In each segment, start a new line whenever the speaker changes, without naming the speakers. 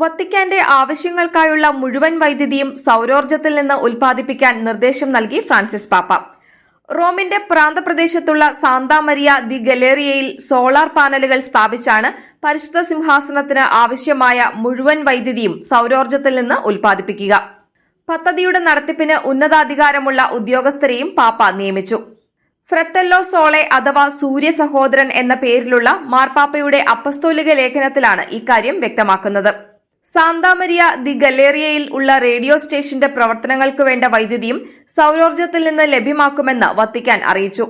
വത്തിക്കാന്റെ ആവശ്യങ്ങൾക്കായുള്ള മുഴുവൻ വൈദ്യുതിയും സൗരോർജത്തിൽ നിന്ന് ഉൽപ്പാദിപ്പിക്കാൻ നിർദ്ദേശം നൽകി ഫ്രാൻസിസ് പാപ്പ. റോമിന്റെ പ്രാന്തപ്രദേശത്തുള്ള സാന്താമരിയ ദി ഗലേറിയയിൽ സോളാർ പാനലുകൾ സ്ഥാപിച്ചാണ് പരിശുദ്ധ സിംഹാസനത്തിന് ആവശ്യമായ മുഴുവൻ വൈദ്യുതിയും സൗരോർജത്തിൽ നിന്ന് ഉൽപ്പാദിപ്പിക്കുക. പദ്ധതിയുടെ നടത്തിപ്പിന് ഉന്നതാധികാരമുള്ള ഉദ്യോഗസ്ഥരെയും പാപ്പ നിയമിച്ചു. ഫ്രത്തല്ലോ സോളെ അഥവാ സൂര്യ സഹോദരൻ എന്ന പേരിലുള്ള മാർപ്പാപ്പയുടെ അപ്പസ്തോലിക ലേഖനത്തിലാണ് ഇക്കാര്യം വ്യക്തമാക്കുന്നത്. സാന്താമരിയ ദി ഗലേറിയയിൽ ഉള്ള റേഡിയോ സ്റ്റേഷന്റെ പ്രവർത്തനങ്ങൾക്ക് വേണ്ട വൈദ്യുതിയും സൗരോർജത്തിൽ നിന്ന് ലഭ്യമാക്കുമെന്ന് വത്തിക്കാൻ അറിയിച്ചു.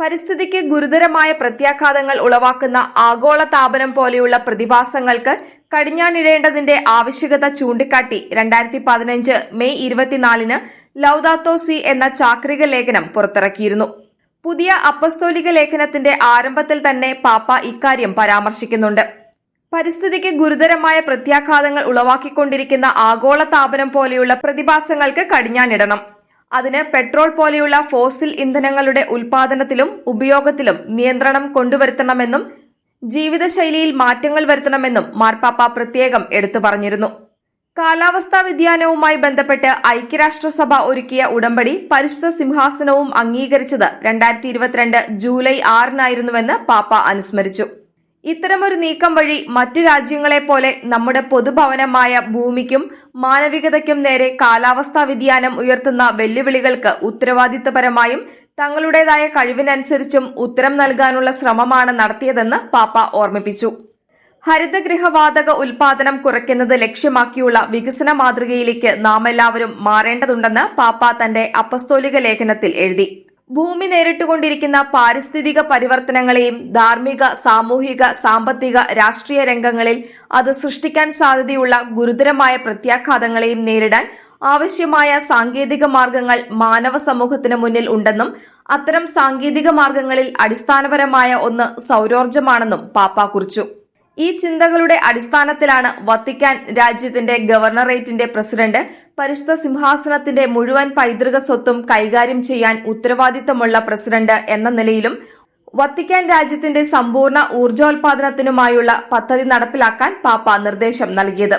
പരിസ്ഥിതിക്ക് ഗുരുതരമായ പ്രത്യാഘാതങ്ങൾ ഉളവാക്കുന്ന ആഗോള താപനം പോലെയുള്ള പ്രതിഭാസങ്ങൾക്ക് കടിഞ്ഞാണിടേണ്ടതിന്റെ ആവശ്യകത ചൂണ്ടിക്കാട്ടി രണ്ടായിരത്തി പതിനഞ്ച് മെയ് ഇരുപത്തിനാലിന് ലൌദാത്തോ സി എന്ന ചാക്രിക ലേഖനം പുറത്തിറക്കിയിരുന്നു. പുതിയ അപ്പസ്തോലിക ലേഖനത്തിന്റെ ആരംഭത്തിൽ തന്നെ പാപ്പ ഇക്കാര്യം പരാമർശിക്കുന്നുണ്ട്. പരിസ്ഥിതിക്ക് ഗുരുതരമായ പ്രത്യാഘാതങ്ങൾ ഉളവാക്കിക്കൊണ്ടിരിക്കുന്ന ആഗോള താപനം പോലെയുള്ള പ്രതിഭാസങ്ങൾക്ക് കടിഞ്ഞാണിടണം. അതിന് പെട്രോൾ പോലെയുള്ള ഫോസിൽ ഇന്ധനങ്ങളുടെ ഉൽപാദനത്തിലും ഉപയോഗത്തിലും നിയന്ത്രണം കൊണ്ടുവരുത്തണമെന്നും ജീവിതശൈലിയിൽ മാറ്റങ്ങൾ വരുത്തണമെന്നും മാർപ്പാപ്പ പ്രത്യേകം എടുത്തു പറഞ്ഞിരുന്നു. കാലാവസ്ഥാ വ്യതിയാനവുമായി ബന്ധപ്പെട്ട് ഐക്യരാഷ്ട്രസഭ ഒരുക്കിയ ഉടമ്പടി പരിശുദ്ധ സിംഹാസനവും അംഗീകരിച്ചത് രണ്ടായിരത്തി ഇരുപത്തിരണ്ട് ജൂലൈ ആറിനായിരുന്നുവെന്ന് പാപ്പ അനുസ്മരിച്ചു. ഇത്തരമൊരു നീക്കം വഴി മറ്റു രാജ്യങ്ങളെപ്പോലെ നമ്മുടെ പൊതുഭവനമായ ഭൂമിക്കും മാനവികതയ്ക്കും നേരെ കാലാവസ്ഥാ വ്യതിയാനം ഉയർത്തുന്ന വെല്ലുവിളികൾക്ക് ഉത്തരവാദിത്തപരമായും തങ്ങളുടേതായ കഴിവിനനുസരിച്ചും ഉത്തരം നൽകാനുള്ള ശ്രമമാണ് നടത്തിയതെന്ന് പാപ്പ ഓർമ്മിപ്പിച്ചു. ഹരിതഗൃഹവാതക ഉൽപാദനം കുറയ്ക്കുന്നത് ലക്ഷ്യമാക്കിയുള്ള വികസന മാതൃകയിലേക്ക് നാമെല്ലാവരും മാറേണ്ടതുണ്ടെന്ന് പാപ്പ തന്റെ അപ്പസ്തോലിക ലേഖനത്തിൽ എഴുതി. ഭൂമി നേരിട്ടുകൊണ്ടിരിക്കുന്ന പാരിസ്ഥിതിക പരിവർത്തനങ്ങളെയും ധാർമ്മിക സാമൂഹിക സാമ്പത്തിക രാഷ്ട്രീയ രംഗങ്ങളിൽ അത് സൃഷ്ടിക്കാൻ സാധ്യതയുള്ള ഗുരുതരമായ പ്രത്യാഘാതങ്ങളെയും നേരിടാൻ ആവശ്യമായ സാങ്കേതിക മാർഗങ്ങൾ മാനവ സമൂഹത്തിന് മുന്നിൽ ഉണ്ടെന്നും അത്തരം സാങ്കേതിക മാർഗങ്ങളിൽ അടിസ്ഥാനപരമായ ഒന്ന് സൗരോർജമാണെന്നും പാപ്പ കുറിച്ചു. ഈ ചിന്തകളുടെ അടിസ്ഥാനത്തിലാണ് വത്തിക്കാൻ രാജ്യത്തിന്റെ ഗവർണറേറ്റിന്റെ പ്രസിഡന്റ് പരിശുദ്ധ സിംഹാസനത്തിന്റെ മുഴുവൻ പൈതൃക സ്വത്തും കൈകാര്യം ചെയ്യാൻ ഉത്തരവാദിത്തമുള്ള പ്രസിഡന്റ് എന്ന നിലയിലും വത്തിക്കാൻ രാജ്യത്തിന്റെ സമ്പൂർണ ഊർജോൽപാദനത്തിനുമായുള്ള പദ്ധതി നടപ്പിലാക്കാൻ പാപ്പ നിർദ്ദേശം നൽകിയത്.